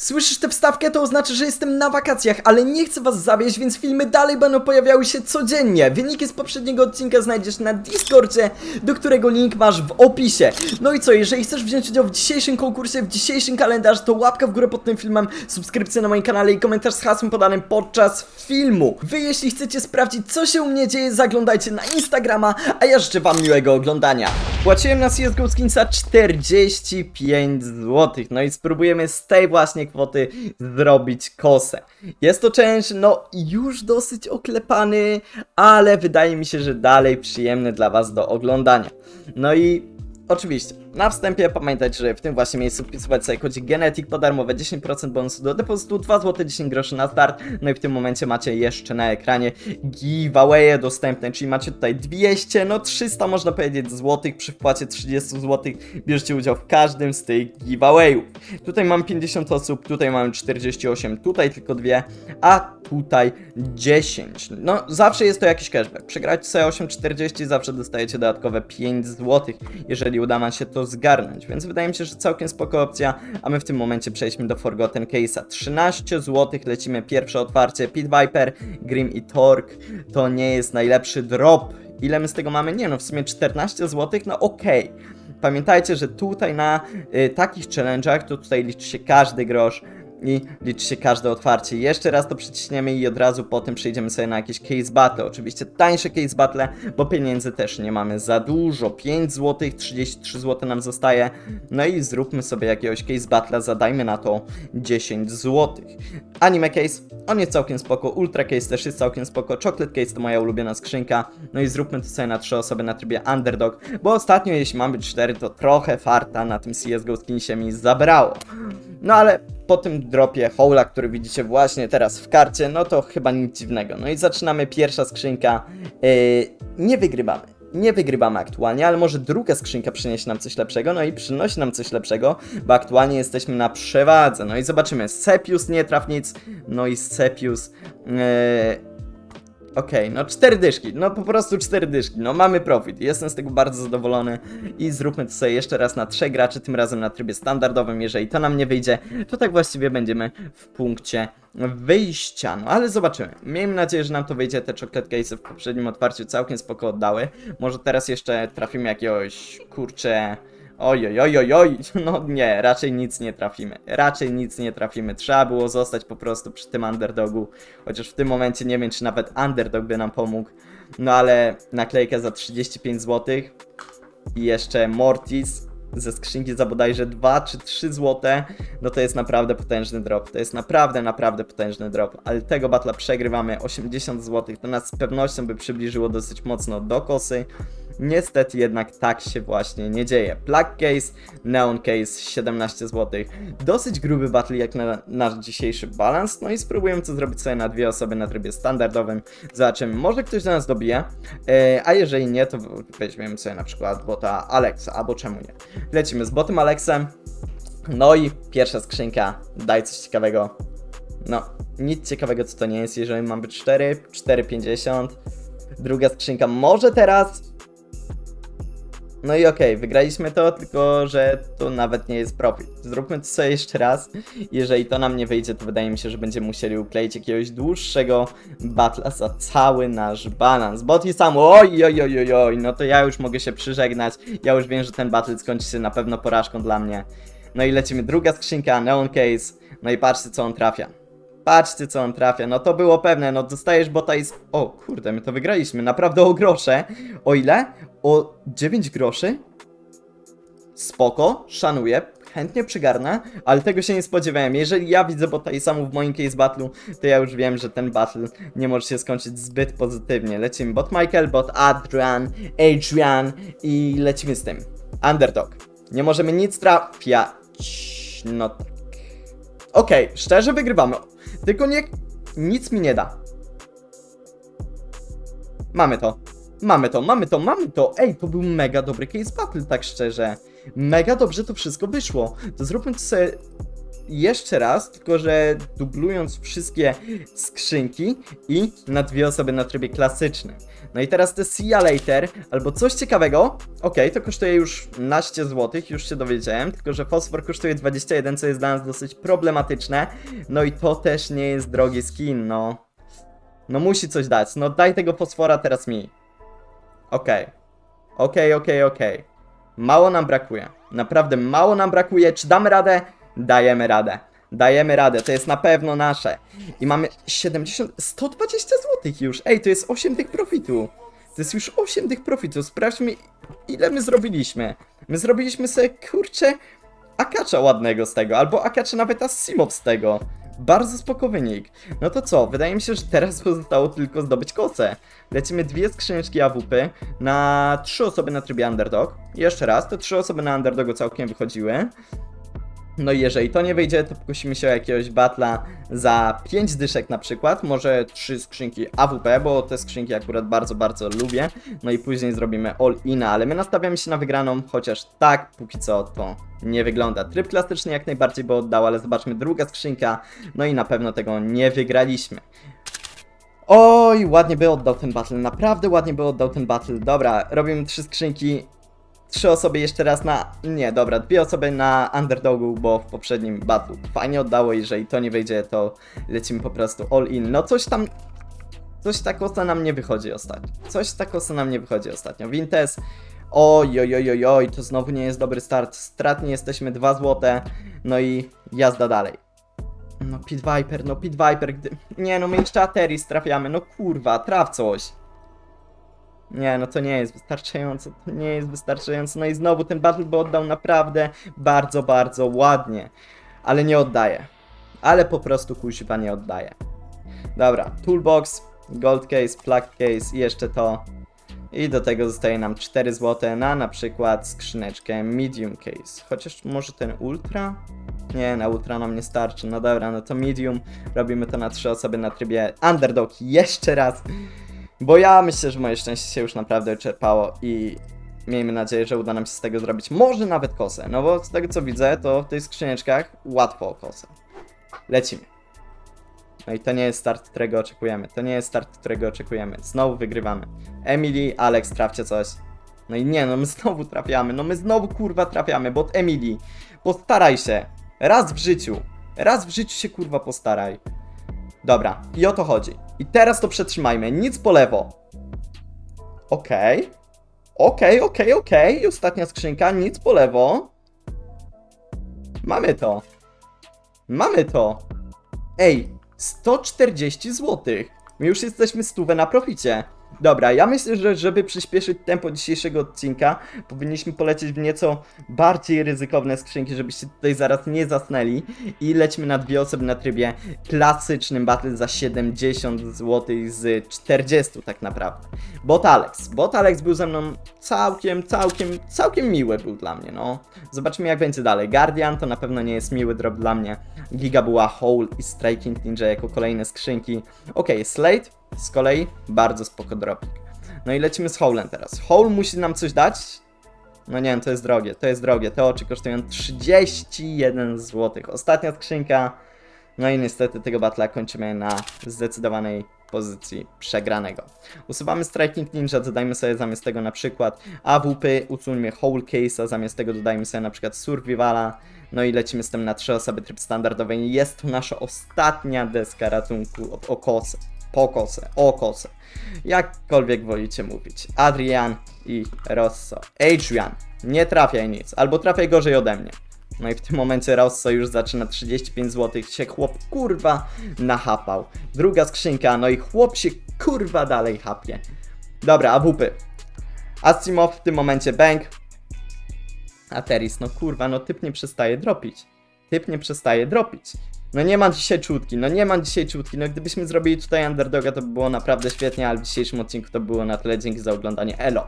Słyszysz tę wstawkę? To oznacza, że jestem na wakacjach, ale nie chcę was zawieść, więc filmy dalej będą pojawiały się codziennie. Wyniki z poprzedniego odcinka znajdziesz na Discordzie, do którego link masz w opisie. No i co, jeżeli chcesz wziąć udział w dzisiejszym konkursie, w dzisiejszym kalendarzu, to łapka w górę pod tym filmem, subskrypcja na moim kanale i komentarz z hasłem podanym podczas filmu. Wy jeśli chcecie sprawdzić, co się u mnie dzieje, zaglądajcie na Instagrama, a ja życzę wam miłego oglądania. Płaciłem na CSGO Skinsa 45 zł, no i spróbujemy z tej właśnie kwoty zrobić kosę. Jest to challenge, no już dosyć oklepany, ale wydaje mi się, że dalej przyjemny dla was do oglądania. No i Oczywiście, na wstępie pamiętajcie, że w tym właśnie miejscu wpisywać sobie kodzik Genetic po darmowe 10% bonusu do depozytu, 2 zł 10 groszy na start, no i w tym momencie macie jeszcze na ekranie giveawaye dostępne, czyli macie tutaj 200, no 300 można powiedzieć złotych, przy wpłacie 30 złotych bierzecie udział w każdym z tych giveawayów. Tutaj mam 50 osób, tutaj mamy 48, tutaj tylko dwie, a tutaj 10. No zawsze jest to jakiś cashback, przegrać sobie 8,40 zawsze dostajecie dodatkowe 5 złotych, jeżeli uda wam się to zgarnąć, więc wydaje mi się, że całkiem spoko opcja, a my w tym momencie przejdźmy do Forgotten Case'a. 13 zł lecimy pierwsze otwarcie, Pit Viper, Grim i Torque, to nie jest najlepszy drop. Ile my z tego mamy? Nie no, w sumie 14 zł, no okej. Pamiętajcie, że tutaj na y, takich challenge'ach to tutaj liczy się każdy grosz i liczy się każde otwarcie. Jeszcze raz to przyciśniemy i od razu potem przejdziemy sobie na jakieś case battle. Oczywiście tańsze case battle, bo pieniędzy też nie mamy za dużo. 5 zł, 33 zł nam zostaje. No i zróbmy sobie jakiegoś case battle, zadajmy na to 10 zł. Anime case, on jest całkiem spoko. Ultra case też jest całkiem spoko. Chocolate case to moja ulubiona skrzynka. No i zróbmy to sobie na 3 osoby na trybie underdog, bo ostatnio jeśli mam być 4, to trochę farta na tym CSGO skinsie mi zabrało. No ale po tym dropie hola, który widzicie właśnie teraz w karcie, no to chyba nic dziwnego. No i zaczynamy pierwsza skrzynka. Yy, nie wygrywamy. Nie wygrywamy aktualnie, ale może druga skrzynka przyniesie nam coś lepszego, no i przynosi nam coś lepszego, bo aktualnie jesteśmy na przewadze. No i zobaczymy, Sepius nie traf nic, no i Sepius... Yy, Okej, no cztery dyszki, no po prostu cztery dyszki, no mamy profit, jestem z tego bardzo zadowolony i zróbmy to sobie jeszcze raz na trzech graczy, tym razem na trybie standardowym, jeżeli to nam nie wyjdzie, to tak właściwie będziemy w punkcie wyjścia, no ale zobaczymy, miejmy nadzieję, że nam to wyjdzie, te chocolate case'y w poprzednim otwarciu całkiem spoko oddały, może teraz jeszcze trafimy jakiegoś, kurcze... Oj, oj, oj, oj, oj, no nie, raczej nic nie trafimy, raczej nic nie trafimy, trzeba było zostać po prostu przy tym underdogu, chociaż w tym momencie nie wiem, czy nawet underdog by nam pomógł, no ale naklejka za 35 zł i jeszcze Mortis ze skrzynki za bodajże 2 czy 3 zł, no to jest naprawdę potężny drop, to jest naprawdę, naprawdę potężny drop, ale tego batla przegrywamy 80 zł, to nas z pewnością by przybliżyło dosyć mocno do kosy, Niestety jednak tak się właśnie nie dzieje. Plug Case, Neon Case 17 zł. Dosyć gruby battle jak na nasz dzisiejszy balans. No i spróbujemy to zrobić sobie na dwie osoby na trybie standardowym. Zobaczymy, może ktoś do nas dobije, e, a jeżeli nie, to weźmiemy sobie na przykład bota Alexa, albo czemu nie. Lecimy z botem Alexem. No i pierwsza skrzynka, daj coś ciekawego. No, nic ciekawego co to nie jest, jeżeli mam być 4, 4,50. Druga skrzynka, może teraz no i okej, wygraliśmy to, tylko że to nawet nie jest profit. Zróbmy to sobie jeszcze raz. Jeżeli to nam nie wyjdzie, to wydaje mi się, że będziemy musieli ukleić jakiegoś dłuższego battla za cały nasz balans. Bot i sam, oj, oj, oj, oj, oj, no to ja już mogę się przyżegnać. Ja już wiem, że ten battle skończy się na pewno porażką dla mnie. No i lecimy druga skrzynka, Neon Case. No i patrzcie, co on trafia. Patrzcie, co on trafia. No to było pewne. No dostajesz bota i... O, kurde, my to wygraliśmy. Naprawdę o grosze. O ile? O 9 groszy? Spoko, szanuję. Chętnie przygarnę, ale tego się nie spodziewałem. Jeżeli ja widzę bota i samu w moim case battle'u, to ja już wiem, że ten battle nie może się skończyć zbyt pozytywnie. Lecimy bot Michael, bot Adrian, Adrian i lecimy z tym. Underdog. Nie możemy nic trafiać. No tak. Okej, szczerze wygrywamy. Tylko nie... Nic mi nie da. Mamy to. Mamy to, mamy to, mamy to. Ej, to był mega dobry case battle, tak szczerze. Mega dobrze to wszystko wyszło. To zróbmy sobie jeszcze raz, tylko że dublując wszystkie skrzynki i na dwie osoby na trybie klasycznym. No i teraz te See ya later, albo coś ciekawego, okej, to kosztuje już naście złotych, już się dowiedziałem, tylko że fosfor kosztuje 21, co jest dla nas dosyć problematyczne, no i to też nie jest drogi skin, no. No musi coś dać, no daj tego fosfora teraz mi. Okej. Okej, okej, okej. Mało nam brakuje. Naprawdę mało nam brakuje. Czy damy radę? Dajemy radę. Dajemy radę, to jest na pewno nasze. I mamy 70, 120 zł już. Ej, to jest 8 tych profitu. To jest już 8 tych profitu. Sprawdźmy, ile my zrobiliśmy. My zrobiliśmy sobie, kurczę, akacza ładnego z tego, albo akacza nawet Asimow z tego. Bardzo spoko wynik. No to co, wydaje mi się, że teraz pozostało tylko zdobyć kosę. Lecimy dwie skrzyneczki AWP na trzy osoby na trybie underdog. Jeszcze raz, te trzy osoby na underdogu całkiem wychodziły. No i jeżeli to nie wyjdzie, to pokusimy się o jakiegoś batla za 5 dyszek na przykład, może 3 skrzynki AWP, bo te skrzynki akurat bardzo, bardzo lubię. No i później zrobimy all-in, ale my nastawiamy się na wygraną, chociaż tak, póki co to nie wygląda. Tryb klasyczny jak najbardziej by oddał, ale zobaczmy druga skrzynka, no i na pewno tego nie wygraliśmy. Oj, ładnie by oddał ten battle, naprawdę ładnie by oddał ten battle. Dobra, robimy trzy skrzynki, trzy osoby jeszcze raz na. Nie, dobra, dwie osoby na underdogu, bo w poprzednim battlu fajnie oddało. Jeżeli to nie wyjdzie, to lecimy po prostu all in. No coś tam. Coś tak osa nam nie wychodzi ostatnio. Coś tak osa nam nie wychodzi ostatnio. Wintes. Oj, to znowu nie jest dobry start. Stratnie jesteśmy 2 złote. No i jazda dalej. No Pit Viper, no Pit Viper, gdy... Nie no, my jeszcze Ateris trafiamy, no kurwa, traf coś. Nie, no to nie jest wystarczające, to nie jest wystarczające. No i znowu ten battle by oddał naprawdę bardzo, bardzo ładnie. Ale nie oddaje. Ale po prostu kuźwa nie oddaje. Dobra, toolbox, gold case, plug case i jeszcze to. I do tego zostaje nam 4 zł na na przykład skrzyneczkę medium case. Chociaż może ten ultra? Nie, na ultra nam nie starczy. No dobra, no to medium. Robimy to na 3 osoby na trybie underdog jeszcze raz. Bo ja myślę, że moje szczęście się już naprawdę wyczerpało i miejmy nadzieję, że uda nam się z tego zrobić może nawet kosę. No bo z tego co widzę, to w tych skrzyneczkach łatwo o kosę. Lecimy. No i to nie jest start, którego oczekujemy. To nie jest start, którego oczekujemy. Znowu wygrywamy. Emily, Alex, trafcie coś. No i nie, no my znowu trafiamy. No my znowu kurwa trafiamy, bo Emily. Postaraj się. Raz w życiu. Raz w życiu się kurwa postaraj. Dobra, i o to chodzi. I teraz to przetrzymajmy, nic po lewo. Okej. Okej, okej, okej. I Ostatnia skrzynka, nic po lewo. Mamy to. Mamy to. Ej, 140 zł. My już jesteśmy stówę na proficie. Dobra, ja myślę, że żeby przyspieszyć tempo dzisiejszego odcinka, powinniśmy polecieć w nieco bardziej ryzykowne skrzynki, żebyście tutaj zaraz nie zasnęli. I lecimy na dwie osoby na trybie klasycznym battle za 70 zł z 40 tak naprawdę. Bot Alex. Bot Alex był ze mną całkiem, całkiem, całkiem miły był dla mnie, no. Zobaczymy jak będzie dalej. Guardian to na pewno nie jest miły drop dla mnie. Giga była Hole i Striking Ninja jako kolejne skrzynki. Okej, Slate z kolei bardzo spoko dropik. No i lecimy z Howlem teraz. Howl musi nam coś dać? No nie wiem, to jest drogie, to jest drogie. Te oczy kosztują 31 zł. Ostatnia skrzynka. No i niestety tego batla kończymy na zdecydowanej pozycji przegranego. Usuwamy Striking Ninja, dodajmy sobie zamiast tego na przykład AWP, usuńmy Whole Case'a, zamiast tego dodajmy sobie na przykład Survivala, no i lecimy z tym na trzy osoby tryb standardowy. Jest to nasza ostatnia deska ratunku o, o po kosę, o. Jakkolwiek wolicie mówić. Adrian i Rosso. Adrian, nie trafiaj nic, albo trafiaj gorzej ode mnie. No i w tym momencie Rosso już zaczyna 35 zł, się chłop kurwa nachapał. Druga skrzynka, no i chłop się kurwa dalej hapie. Dobra, AWP. Asimov w tym momencie bank. Ateris, no kurwa, no typ nie przestaje dropić. Typ nie przestaje dropić. No nie ma dzisiaj czutki, no nie ma dzisiaj czutki. No gdybyśmy zrobili tutaj underdoga, to by było naprawdę świetnie, ale w dzisiejszym odcinku to było na tyle. Dzięki za oglądanie. Elo!